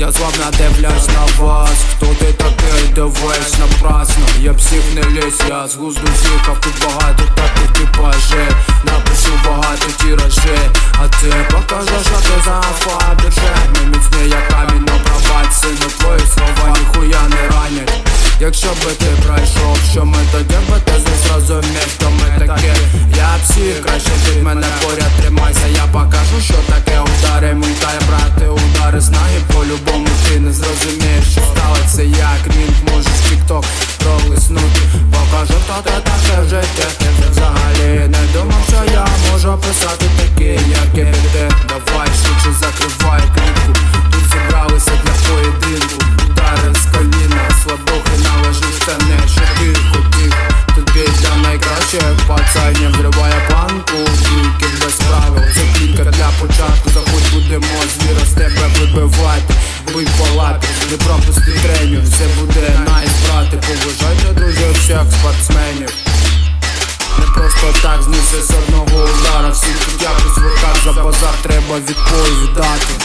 я дивлюсь на вас, хто ти такий, дивись напрасно. Я псих не лізь, я з глузду з'їхав Тут багато таких типажів Напишу багато тиражі А ти покажеш, що ти за афа бюджет Ми міцні, як камінь, но пробач Сину твої слова ніхуя не ранять. Якщо би ти пройшов, що ми тоді би ти зрозумів, хто ми такі? Я псих, краще від мене поряд тримайся. Я покажу, що таке Хто ти таке життя Взагалі не думав, що я можу писати такі, як і ти Давай швидше закривай клітку Тут зібралися для поєдинку. Удари з коліна, слабохи наложу штани Що тихо, тихо Тобі для найкращих пацанів Зриває планку, тільки без правил. Це клітка для початку. Заходь будемо звіра з тебе вибивати. Бий палати, не пропусти всіх спортсменів. Не просто так знісся з одного удара. Всіх тут якось в руках за базар треба відповідати